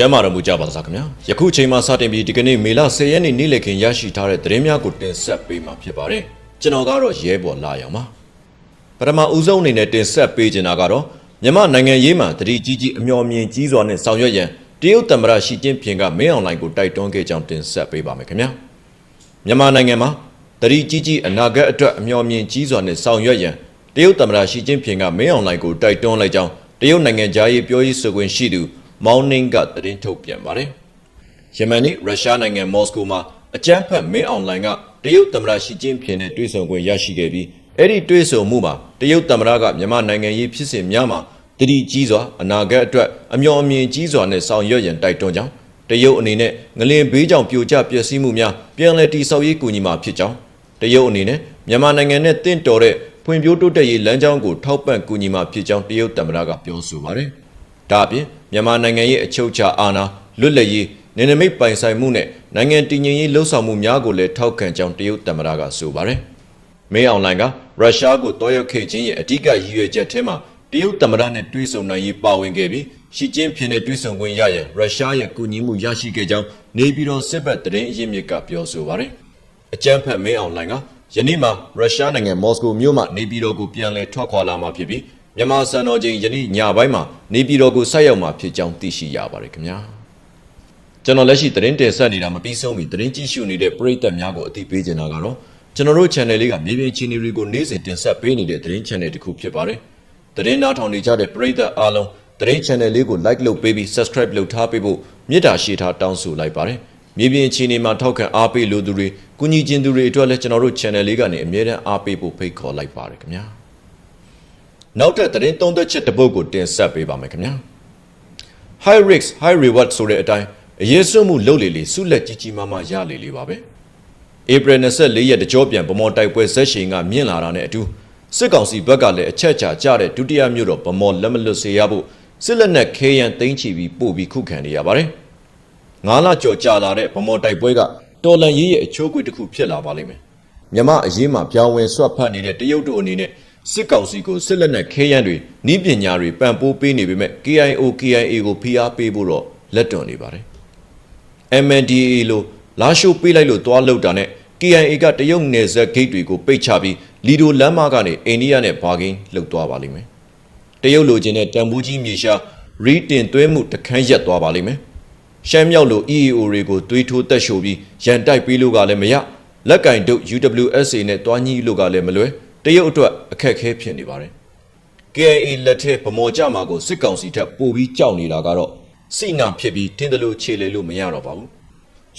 ကျမ်းမာတော်မူကြပါစားခင်ဗျာယခုချိန်မှစတင်ပြီးဒီကနေ့မေလ10ရက်နေ့နေ့လည်ခင်းရရှိထားတဲ့သတင်းများကိုတင်ဆက်ပေးမှာဖြစ်ပါတယ်ကျွန်တော်ကတော့ရဲဘော်လာရောင်ပါပထမဦးဆုံးအနေနဲ့တင်ဆက်ပေးချင်တာကတော့မြန်မာနိုင်ငံရေးမှာတတိကြီးကြီးအမျှော်မြင်ကြီးစွာနဲ့ဆောင်ရွက်ရန်တရုတ်သမ္မတရှီကျင်းဖျင်ကမင်းအွန်လိုင်းကိုတိုက်တွန်းခဲ့ကြောင်းတင်ဆက်ပေးပါမယ်ခင်ဗျာမြန်မာနိုင်ငံမှာတတိကြီးကြီးအနာဂတ်အတွက်အမျှော်မြင်ကြီးစွာနဲ့ဆောင်ရွက်ရန်တရုတ်သမ္မတရှီကျင်းဖျင်ကမင်းအွန်လိုင်းကိုတိုက်တွန်းလိုက်ကြောင်းတရုတ်နိုင်ငံသားရေးပြောရေးဆိုခွင့်ရှိသူ မောင်နင်းကသတင်းထုတ်ပြန်ပါတယ်။ယမန်နေ့ရုရှားနိုင်ငံမော်စကိုမှာအကြမ်းဖက်မင်းအွန်လိုင်းကတရုတ်သမ္မတရှီကျင်းဖျင်နဲ့တွေ့ဆုံခွင့်ရရှိခဲ့ပြီးအဲ့ဒီတွေ့ဆုံမှုမှာတရုတ်သမ္မတကမြန်မာနိုင်ငံရေးဖြစ်စဉ်များမှာတတိကြီးစွာအနာဂတ်အတွက်အမျှော်အမြင်ကြီးစွာနဲ့ဆောင်ရွက်ရန်တိုက်တွန်းကြောင်းတရုတ်အနေနဲ့ငလင်ဘေးကြောင့်ပြိုကျပျက်စီးမှုများပြန်လည်တည်ဆောက်ရေးကူညီမှာဖြစ်ကြောင်းတရုတ်အနေနဲ့မြန်မာနိုင်ငံနဲ့တင့်တော်တဲ့ဖွံ့ဖြိုးတိုးတက်ရေးလမ်းကြောင်းကိုထောက်ပံ့ကူညီမှာဖြစ်ကြောင်းတရုတ်သမ္မတကပြောဆိုပါတယ်။ ဒါအပြင်မြန်မာနိုင်ငံရဲ့အချုပ်အခြာအာဏာလွတ်လပ်ရေးနယ်နိမိတ်ပိုင်ဆိုင်မှုနဲ့နိုင်ငံတည်ငြိမ်ရေးလှုပ်ဆောင်မှုများကိုလည်းထောက်ခံကြောင်းတရုတ်သမ္မတကဆိုပါတယ်။မင်းအောင်လှိုင်ကရုရှားကိုတောရောက်ခဲ့ခြင်းရဲ့အဓိကရည်ရွယ်ချက်ထဲမှာတရုတ်သမ္မတနဲ့တွေ့ဆုံနိုင်ရေးပါဝင်ခဲ့ပြီးရှီကျင်းဖျင်နဲ့တွေ့ဆုံခွင့်ရရင်ရုရှားရဲ့ကူညီမှုရရှိခဲ့ကြောင်းနေပြည်တော်စစ်ဘက်သတင်းအရင်းမြစ်ကပြောဆိုပါတယ်။အကြမ်းဖက်မင်းအောင်လှိုင်ကယနေ့မှာရုရှားနိုင်ငံမော်စကိုမြို့မှနေပြည်တော်ကိုပြန်လည်ထွက်ခွာလာမှာဖြစ်ပြီး မြန်မာစံတော်ချိန်ယနေ့ညပိုင်းမှာနေပြည်တော်ကိုဆိုက်ရောက်မှာဖြစ်ကြောင်းသိရှိရပါတယ်ခင်ဗျာကျွန်တော်လက်ရှိသတင်းတင်ဆက်နေတာမပြီးဆုံးမီသတင်းကြည့်ရှုနေတဲ့ပရိသတ်များကိုအသိပေးချင်တာကတော့ကျွန်တော်တို့ channel လေးကမြေပြင်ချင်းတွေကိုနေ့စဉ်တင်ဆက်ပေးနေတဲ့သတင်း channel တစ်ခုဖြစ်ပါတယ်သတင်းနားထောင်နေကြတဲ့ပရိသတ်အားလုံးသတင်း channel လေးကို like လုပ်ပေးပြီး subscribe လုပ်ထားပေးဖို့မေတ္တာရှိထားတောင်းဆိုလိုက်ပါတယ်မြေပြင်အခြေအနေမှာထောက်ခံအားပေးလိုသူတွေကုညီခြင်းသူတွေအတွက်လည်းကျွန်တော်တို့ channel လေးကနေအမြဲတမ်းအားပေးဖို့ဖိတ်ခေါ်လိုက်ပါတယ်ခင်ဗျာ နောက်ထပ်သတင်းသုံးသက်ချက်တစ်ပုဒ်ကိုတင်ဆက်ပေးပါမယ်ခင်ဗျာ high risk high reward ဆိုတဲ့အတိုင်းအရေးစွမှုလုပ်လေလေဆုလက်ကြီးကြီးမားမားရလေလေပါပဲဧပြီ24ရက်တကြောပြန်ဗမော်တိုက်ပွဲဇက်ရှိန်ကမြင့်လာတာနဲ့အတူစစ်ကောင်စီဘက်ကလည်းအချက်ချာကြတဲ့ဒုတိယမြို့တော်ဗမော်လက်မလွတ်စေရဖို့စစ်လက်နက်ခဲယံသိမ်းချပြီးပို့ပြီးခုခံနေရပါတယ်ငါးလကြော်ကြာလာတဲ့ဗမော်တိုက်ပွဲကတော်လန်ရေးရဲ့အချိုးကွေ့တစ်ခုဖြစ်လာပါလိမ့်မယ်မြမအရေးမှာပြောင်းဝင်ဆွတ်ဖတ်နေတဲ့တရုတ်တို့အနေနဲ့ စစ်ကောင်စီကိုစစ်လက်နက်ခဲယမ်းတွေနှီးပညာတွေပံ့ပိုးပေးနေပေမဲ့ KIO KIA ကိုဖိအားပေးဖို့တော့လက်တွန့်နေပါတယ် MNDAA လို့လာရှိုးပေးလိုက်လို့သွားလောက်တာနဲ့ KIA ကတရုတ်နယ်စပ်ဂိတ်တွေကိုပိတ်ချပြီးလီဒိုလမ်းမကနေအိန္ဒိယနဲ့ဘာဂိန်းလှုပ်သွားပါလိမ့်မယ်တရုတ်လိုချင်တဲ့တန်ဖိုးကြီးမြေရှာရီတင်သွင်းမှုတခန်းရက်သွားပါလိမ့်မယ်ရှမ်းမြောက်လို EAO တွေကိုသွေးထိုးတက်ရှို့ပြီးရန်တိုက်ပေးလို့ကလည်းမရလက်ကင်တို့ UWSA နဲ့တွားညီလို့ကလည်းမလွယ် တရုတ်အတွက်အခက်အခဲဖြစ်နေပါတယ် KIA လက်ထက်ဗမော်ကြမှာကိုစစ်ကောင်စီထက်ပိုပြီးကြောက်နေတာကတော့စိနာဖြစ်ပြီးတင်းတယ်လို့ခြေလေလို့မရတော့ပါဘူး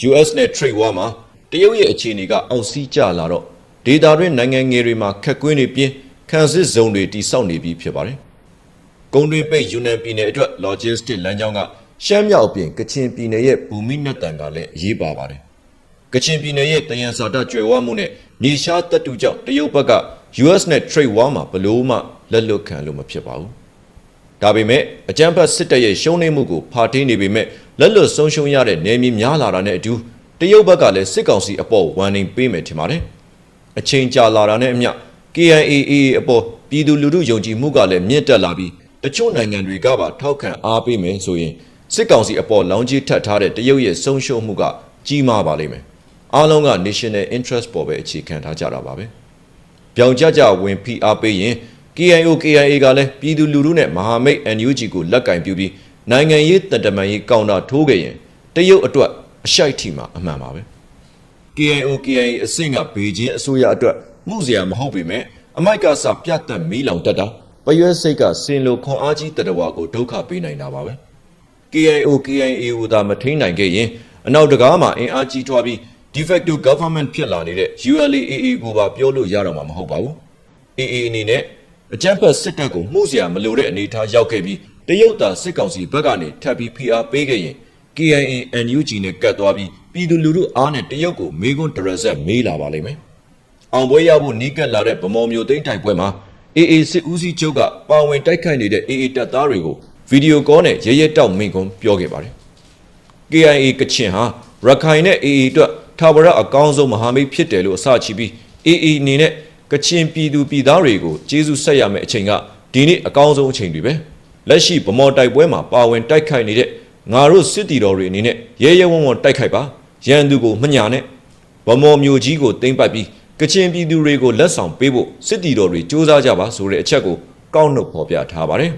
US နဲ့ trade war မှာတရုတ်ရဲ့အခြေအနေကအောက်စီးကျလာတော့ဒေတာတွင်နိုင်ငံငယ်တွေမှာခက်ကွင်းတွေပြင်းခံစစ်ဇုံတွေတိစောက်နေပြီးဖြစ်ပါတယ်။ကုန်းတွင်းပိတ်ယူနန်ပြည်နယ်အတွက် logistic လမ်းကြောင်းကရှမ်းမြောက်အပြင်ကချင်ပြည်နယ်ရဲ့ဘူမိနက်တန်ကလည်းအရေးပါပါတယ်။ကချင်ပြည်နယ်ရဲ့တယန်စာတကြွယ်ဝမှုနဲ့မြေရှားတပ်တူကြောင့်တရုတ်ဘက်က US နဲ့ trade war မှာဘလို့မှလက်လွတ်ခံလို့မဖြစ်ပါဘူး။ဒါပေမဲ့အကြမ်းဖက်စစ်တပ်ရဲ့ရှုံးနိမ့်မှုကိုဖာတင်းနေပေမဲ့လက်လွတ်ဆုံးရှုံးရတဲ့နယ်မြေများလာတာနဲ့အတူတရုတ်ဘက်ကလည်းစစ်ကောင်စီအပေါ်ဝန်နေပေးမယ်ထင်ပါတယ်။အချိန်ကြာလာတာနဲ့အမျှ KIAA အပေါ်ပြည်သူလူထုယုံကြည်မှုကလည်းမြင့်တက်လာပြီးတချို့နိုင်ငံတွေကပါထောက်ခံအားပေးမယ်ဆိုရင်စစ်ကောင်စီအပေါ်လောင်ကြီးထပ်ထားတဲ့တရုတ်ရဲ့ဆုံးရှုံးမှုကကြီးမားပါလိမ့်မယ်။အားလုံးက national interest ပေါ်ပဲအခြေခံထားကြတာပါပဲ။ ပြောင်ကြကြဝင်ဖိအားပေးရင် KIO KIA ကလည်းပြည်သူလူထုနဲ့မဟာမိတ် NUG ကိုလက်ကင်ပြုပြီးနိုင်ငံရေးတန်တမာရေးကောင်းတာထိုးခဲ့ရင်တရုတ်အတွက်အရှိုက်ထီမှာအမှန်ပါပဲ KIO KIA အဆင့်ကဘေကျင်းအစိုးရအတွက်မှုစရာမဟုတ်ပေမဲ့အမိုက်ကစပြတ်တက်မီးလောင်တက်တာပရွဲစိတ်ကစင်လိုခွန်အားကြီးတတဝါကိုဒုက္ခပေးနိုင်တာပါပဲ KIO KIA ဟူတာမထိန်နိုင်ခဲ့ရင်အနောက်တကားမှာအင်အားကြီးထွားပြီး de facto government ဖြစ်လာနေတဲ့ ULAAA ကိုပါပြောလို့ရတော့မှာမဟုတ်ပါဘူး AA အနေနဲ့အကြမ်းဖက်စစ်တပ်ကိုမှုစရာမလိုတဲ့အနေအထားရောက်ခဲ့ပြီးတရုတ်သားစစ်ကောင်စီဘက်ကနေထပ်ပြီးဖိအားပေးခဲ့ရင် KIA NUG နဲ့ကတ်သွားပြီးပြည်သူလူထုအားနဲ့တရုတ်ကိုမေကွန်းတရဆက်မေးလာပါလိမ့်မယ်။အောင်ပွဲရဖို့နီးကပ်လာတဲ့ဗမော်မျိုးသိန်းတိုက်ပွဲမှာ AA စစ်ဦးစီးချုပ်ကပါဝင်တိုက်ခိုက်နေတဲ့ AA တပ်သားတွေကိုဗီဒီယိုကောနဲ့ရဲရဲတောက်မိန်ကွန်းပြောခဲ့ပါတယ်။ KIA ကချင်ဟာရခိုင်နဲ့ AA အတွက် ထာဝရအကောင်းဆုံးမဟာမိတ်ဖြစ်တယ်လို့အစချပြီး AA အနေနဲ့ကချင်ပြည်သူပြည်သားတွေကိုကျေးဇူးဆက်ရမယ့်အချိန်ကဒီနေ့အကောင်းဆုံးအချိန်တွေပဲလက်ရှိဗမော်တိုက်ပွဲမှာပါဝင်တိုက်ခိုက်နေတဲ့ငါတို့စစ်တီတော်တွေအနေနဲ့ရဲရဲဝံ့ဝံ့တိုက်ခိုက်ပါရန်သူကိုမညာနဲ့ဗမော်မျိုးကြီးကိုတင်ပတ်ပြီးကချင်ပြည်သူတွေကိုလက်ဆောင်ပေးဖို့စစ်တီတော်တွေစ조사ကြပါဆိုတဲ့အချက်ကိုကောက်နှုတ်ဖော်ပြထားပါတယ်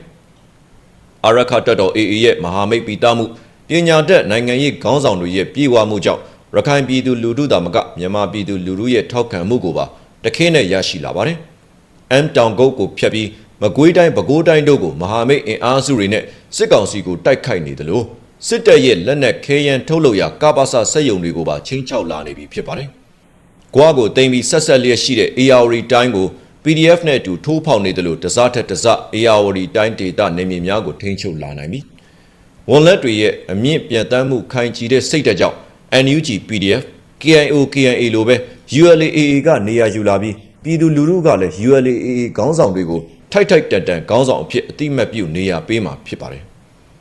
အာရခတက်တော် AA ရဲ့မဟာမိတ်ပီတာမှုပညာတတ်နိုင်ငံရေးခေါင်းဆောင်တွေရဲ့ပြေဝမှုကြောင့် ရခိုင်ပြည်သူလူထုသာမကမြန်မာပြည်သူလူထုရဲ့ထောက်ခံမှုကိုပါတခင်းနဲ့ရရှိလာပါတယ်။ M တောင်ကုတ်ကိုဖျက်ပြီးမကွေးတိုင်းပဲခူးတိုင်းတို့ကိုမဟာမိတ်အင်အားစုတွေနဲ့စစ်ကောင်စီကိုတိုက်ခိုက်နေတယ်လို့စစ်တပ်ရဲ့လက်နက်ခဲယမ်းထုတ်လုပ်ရာကပ္ပစစက်ယုံတွေကိုပါချင်းချောက်လာနေပြီဖြစ်ပါတယ်။ကွာကိုတင်ပြီးဆက်ဆက်လျက်ရှိတဲ့ ARD တိုင်းကို PDF နဲ့အတူထိုးဖောက်နေတယ်လို့တစားထက်တစား ARD တိုင်းဒေတာနေမြေများကိုထိန်းချုပ်လာနိုင်ပြီ။ဝန်လက်တွေရဲ့အမြင့်ပြတ်တမ်းမှုခိုင်ကြည်တဲ့စိတ်ဓာတ်ကြောင့် NUG PDF KIO KNA လိုပဲ ULAA ကနေရာယူလာပြီးပြည်သူလူထုကလည်း ULAA ခေါင်းဆောင်တွေကိုထိုက်ထိုက်တန်တန်ခေါင်းဆောင်အဖြစ်အတိမတ်ပြုနေရပေးမှာဖြစ်ပါတယ်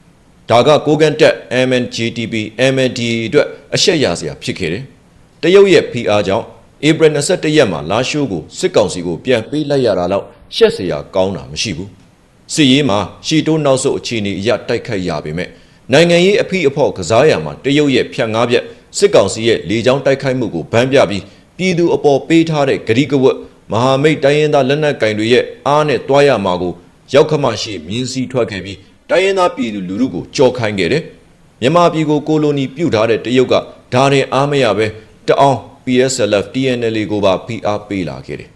။ဒါကကိုကန်တက် MNGTP MNDA အတွက်အရှက်ရစရာဖြစ်ခဲ့တယ်။တရုတ်ရဲ့ PR ကြောင့်ဧပြီ21ရက်မှာလာရှိုးကိုစစ်ကောင်စီကိုပြန်ပေးလိုက်ရတာတော့ရှက်စရာကောင်းတာမရှိဘူး။စစ်ရေးမှာရှီတိုးနောက်ဆုတ်အခြေအနေအရတိုက်ခိုက်ရပေမဲ့နိုင်ငံရေးအဖိအဖော့ကစားရမှာတရုတ်ရဲ့ဖြတ်ငားပြက် စစ်ကောင်စီရဲ့လေကြောင်းတိုက်ခိုက်မှုကိုဗန်းပြပြီးပြည်သူအပေါ်ပေးထားတဲ့ဂရိကဝတ်မဟာမိတ်တိုင်းရင်းသားလက်နက်ကင်တွေရဲ့အားနဲ့တွားရမှာကိုရောက်ခမရှိမြင်းစည်းထွက်ခဲ့ပြီးတိုင်းရင်းသားပြည်သူလူထုကိုကြော်ခိုင်းခဲ့တယ်မြန်မာပြည်ကိုကိုလိုနီပြုတ်ထားတဲ့တရုတ်ကဒါနဲ့အားမရပဲတအောင် PSLF TNL ကိုပါ PR ပေးလာခဲ့တယ်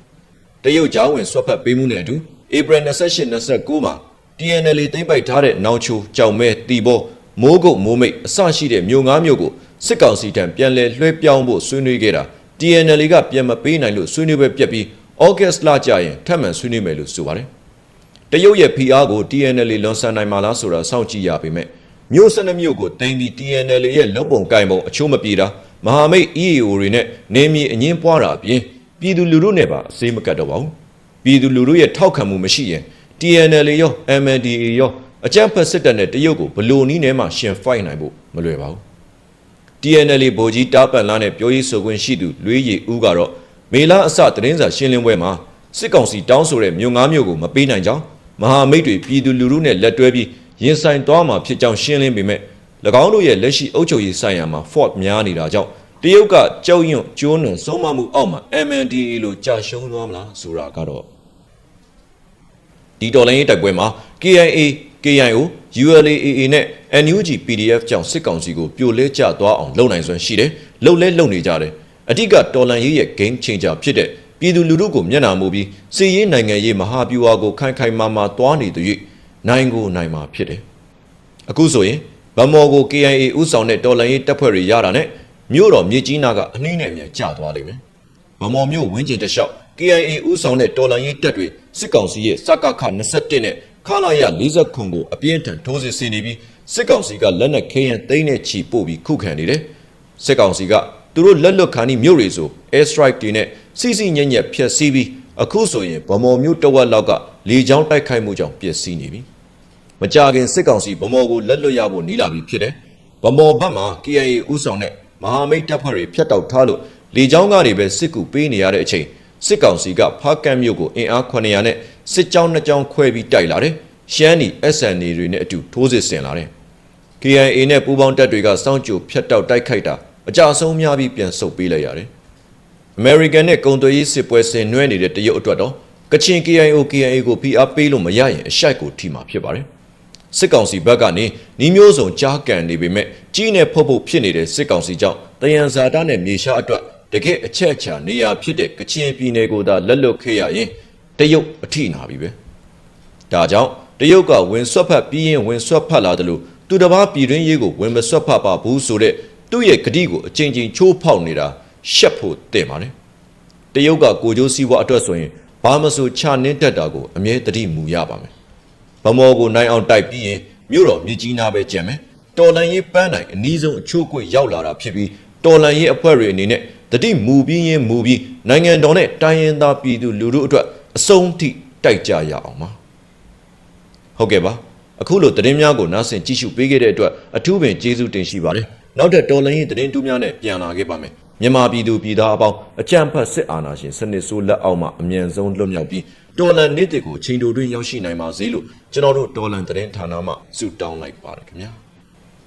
တရုတ်ကြောင်းဝင်ဆွတ်ဖက်ပေးမှုနဲ့အတူဧပြီ28 29မှာ TNL သိမ့်ပိုက်ထားတဲ့နောင်ချိုကြောင်မဲတီဘောမိုးကုတ်မိုးမိတ်အစရှိတဲ့မြို့ငါးမြို့ကို စစ်ကောင်စီထံပြန်လည်လွှဲပြောင်းဖို့ဆွေးနွေးခဲ့တာ TNL ကပြန်မပေးနိုင်လို့ဆွေးနွေးပွဲပြက်ပြီးဩဂတ်စ်လကြရင်ထပ်မံဆွေးနွေးမယ်လို့ဆိုပါတယ်။တရုတ်ရဲ့ PR ကို TNL လွန်ဆန်နိုင်မှာလားဆိုတာစောင့်ကြည့်ရပေမဲ့မြို့စနမြို့ကိုတင်ပြီး TNL ရဲ့လုံပုံကင်ပုံအချိုးမပြေတာမဟာမိတ် EAO တွေနဲ့နေမြေအငင်းပွားတာအပြင်ပြည်သူလူထုနဲ့ပါအစေးမကတ်တော့ပါဘူး။ပြည်သူလူထုရဲ့ထောက်ခံမှုမရှိရင် TNL ရော MNDAA ရောအကြမ်းဖက်စစ်တပ်နဲ့တရုတ်ကိုဘလို့နီးနဲ့မှရှင်ဖိုက်နိုင်ဖို့မလွယ်ပါဘူး။ TNL ဗိုလ်ကြီးတားပန်လာနဲ့ပြောရေးဆိုခွင့်ရှိသူလွေးရည်ဦးကတော့မေလာအစသတင်းစာရှင်းလင်းပွဲမှာစစ်ကောင်စီတောင်းဆိုတဲ့မြို့ငါးမြို့ကိုမပေးနိုင်ကြောင်းမဟာမိတ်တွေပြည်သူလူထုနဲ့လက်တွဲပြီးရင်ဆိုင်သွားမှာဖြစ်ကြောင်းရှင်းလင်းပေမဲ့၎င်းတို့ရဲ့လက်ရှိအုပ်ချုပ်ရေးဆိုင်ရာမှာ fault များနေတာကြောင့်တရုတ်ကကြောက်ရွံ့ကျိုးနွံဆုံးမမှုအောက်မှာ MNDAA လို့ကြာရှုံးသွားမလားဆိုတာကတော့ဒီတော်လိုင်းရေးတိုက်ပွဲမှာ KIA KIO ULAA နဲ့ NUG PDF ကြောင့်စစ်ကောင်စီကိုပြိုလဲကျသွားအောင်လုပ်နိုင်စွမ်းရှိတယ်လှုပ်လဲလှုပ်နေကြတယ်အဓိကတော်လန်ရေးရဲ့ game changer ဖြစ်တဲ့ပြည်သူလူထုကိုမျက်နှာမူပြီးစီရေးနိုင်ငံရေးမဟာဗျူဟာကိုခိုင်ခိုင်မာမာသွားနေသူ၍နိုင်ကိုနိုင်မှာဖြစ်တယ်အခုဆိုရင်ဗမော်ကို KIA ဥဆောင်တဲ့တော်လန်ရေးတပ်ဖွဲ့တွေရတာနဲ့မြို့တော်မြေကြီးနာကအနှင်းနဲ့မြန်ကျသွားလိမ့်မယ်ဗမော်မြို့ဝင်းကျင်တလျှောက် KIA ဥဆောင်တဲ့တော်လန်ရေးတပ်တွေစစ်ကောင်စီရဲ့စကခ21နဲ့ ခလာရ40ခွန်ကိုအပြင်းထန်ထိုးစစ်ဆင်နေပြီးစစ်ကောင်စီကလက်နက်ခဲယမ်းသိမ်းနဲ့ချီပို့ပြီးခုခံနေတယ်စစ်ကောင်စီကသူတို့လက်လွတ်ခံပြီးမြို့တွေဆို air strike တွေနဲ့စီစီညံ့ညက်ဖျက်ဆီးပြီးအခုဆိုရင်ဗမော်မြို့တဝက်လောက်ကလေကြောင်းတိုက်ခိုက်မှုကြောင့်ပျက်စီးနေပြီမကြခင်စစ်ကောင်စီဗမော်ကိုလက်လွတ်ရဖို့နီးလာပြီဖြစ်တယ်ဗမော်ဘက်မှာ KIA ဥဆောင်တဲ့မဟာမိတ်တပ်ဖွဲ့တွေဖျက်တောက်ထားလို့လေကြောင်းကနေပဲစစ်ကူပေးနေရတဲ့အချိန်စစ်ကောင်စီကဖားကန့်မြို့ကိုအင်အား900နဲ့ စစ်ကြောင်းနှစ်ကြောင်းခွဲပြီးတိုက်လာတယ်ရှမ်းနီ SNA တွေနဲ့အတူထိုးစစ်ဆင်လာတယ် KIA နဲ့ပူးပေါင်းတပ်တွေကစောင့်ကြိုဖျက်တောက်တိုက်ခိုက်တာအကြအဆုံးများပြီးပြန်ဆုတ်ပေးလိုက်ရတယ်။ American နဲ့ကုန်သွယ်ရေးစစ်ပွဲဆင်နွှဲနေတဲ့တရုတ်အတွက်တော့ကချင် KIO KIA ကိုဖိအားပေးလို့မရရင်အရှိုက်ကိုထိမှာဖြစ်ပါတယ်။စစ်ကောင်စီဘက်ကနေနီးမျိုးစုံကြားကန်နေပေမဲ့ကြီးနဲ့ဖုတ်ဖုတ်ဖြစ်နေတဲ့စစ်ကောင်စီကြောင့်တယံဇာတာနဲ့မြေရှားအတွက်တကယ်အချက်အချာနေရာဖြစ်တဲ့ကချင်ပြည်နယ်ကိုသာလက်လွတ်ခဲ့ရရင် တရုတ်အထိနာပြီပဲ။ဒါကြောင့်တရုတ်ကဝင်ဆွတ်ဖက်ပြီးရင်ဝင်ဆွတ်ဖက်လာတယ်လို့သူတစ်ပါးပြည်တွင်းရေးကိုဝင်မဆွတ်ဖက်ပါဘူးဆိုတဲ့သူ့ရဲ့ဂတိကိုအချိန်ချင်းချိုးဖောက်နေတာရှက်ဖို့တဲ့ပါတယ်။တရုတ်ကကိုကျိုးစည်းဝါအတွက်ဆိုရင်ဘာမဆိုချနှင်းတက်တာကိုအမြဲတတိမူရပါမယ်။ဗမော်ကိုနိုင်အောင်တိုက်ပြီးရင်မြို့တော်မြကြီးနားပဲကျန်မယ်။တော်လန်ရေးပန်းနိုင်အနည်းဆုံးအချိုးကွေရောက်လာတာဖြစ်ပြီးတော်လန်ရေးအဖွဲ့တွေအနေနဲ့တတိမူပြီးရင်မူပြီးနိုင်ငံတော်နဲ့တိုင်းရင်းသားပြည်သူလူထုအတွက် အဆုံးထိတိုက်ကြရအောင်ပါ။ဟုတ်ကဲ့ပါ။အခုလိုသတင်းများကိုနားဆင်ကြည့်ရှုပေးခဲ့တဲ့အတွက်အထူးပင်ကျေးဇူးတင်ရှိပါတယ်။နောက်ထပ်တော်လိုင်းရေးသတင်းတူးများနဲ့ပြန်လာခဲ့ပါမယ်မြန်မာပြည်သူပြည်သားအပေါင်းအကြံဖတ်စစ်အာဏာရှင်စနစ်ဆိုးလက်အောက်မှအမြန်ဆုံးလွတ်မြောက်ပြီးတော်လန်နေ့တစ်ကိုချိန်တိုတွင်ရောက်ရှိနိုင်ပါစေလို့ကျွန်တော်တို့တော်လန်သတင်းဌာနမှဆုတောင်းလိုက်ပါတယ်ခင်ဗျာ